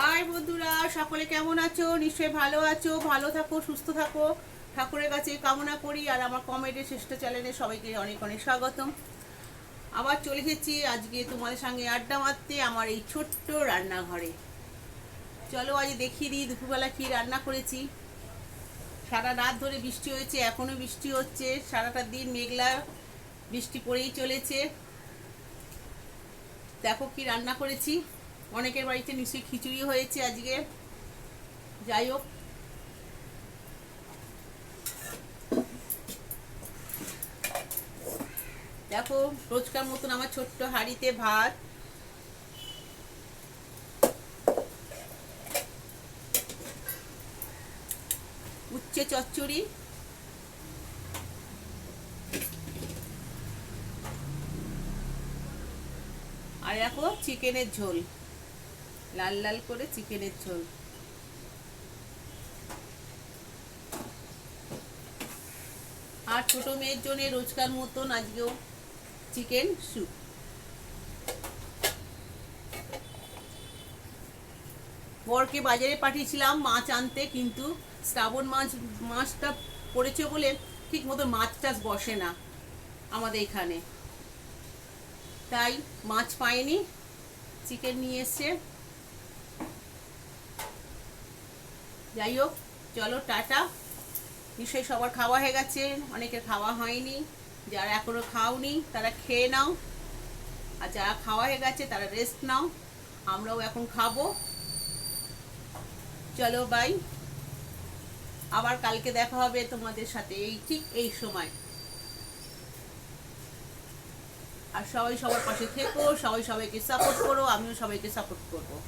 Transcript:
High বন্ধুরা, সকলে কেমন আছো? নিশ্চয়ই ভালো আছো, ভালো থাকো, সুস্থ থাকো। ঠাকুরের কাছে কামনা করি আর আমার কমেডি শ্রেষ্ঠ চ্যানেলে সবাইকে অনেক অনেক স্বাগতম। আবার চলে এসেছি আজকে তোমাদের সঙ্গে আড্ডা মারতে আমার এই ছোট্ট রান্নাঘরে। চলো আজ দেখিয়ে দিই দুপুরবেলা কী রান্না করেছি। সারা রাত ধরে বৃষ্টি হয়েছে এখনও বৃষ্টি হচ্ছে। সারাটা দিন মেঘলা বৃষ্টি পড়েই চলেছে। দেখো কি রান্না করেছি। অনেকের বাড়িতে নিশ্চয়ই খিচুড়ি হয়েছে আজকে। যাই হোক। দেখো, রোজকার মতন আমার ছোট্ট হাঁড়িতে ভাত। উচ্ছে চচ্চড়ি। আর দেখো, চিকেনের ঝোল। লাল লাল করে চিকেনের ঝোল। আর ছোট মেয়ের জন্য রোজকার মতন আজকেও চিকেন স্যুপ। বরকে বাজারে পাঠিয়েছিলাম মাছ আনতে, কিন্তু শ্রাবণ মাছ, মাছটা পড়েছে বলে ঠিক মতো মাছ টাছ বসে না আমাদের এখানে। তাই মাছ পাইনি, চিকেন নিয়ে এসছে। যাই হোক, চলো, টাটা। নিশ্চয়ই সবার খাওয়া হয়ে গেছে। অনেকের খাওয়া হয়নি। যারা এখনও খাওনি, তারা খেয়ে নাও। আর যারা খাওয়া হয়ে গেছে, তারা রেস্ট নাও। আমরাও এখন খাব। চলো বাই আবার কালকে দেখা হবে তোমাদের সাথে এই, ঠিক এই সময়। আর সবাই সবার পাশে থেকো, সবাই সবাইকে সাপোর্ট করো, আমিও সবাইকে সাপোর্ট করব।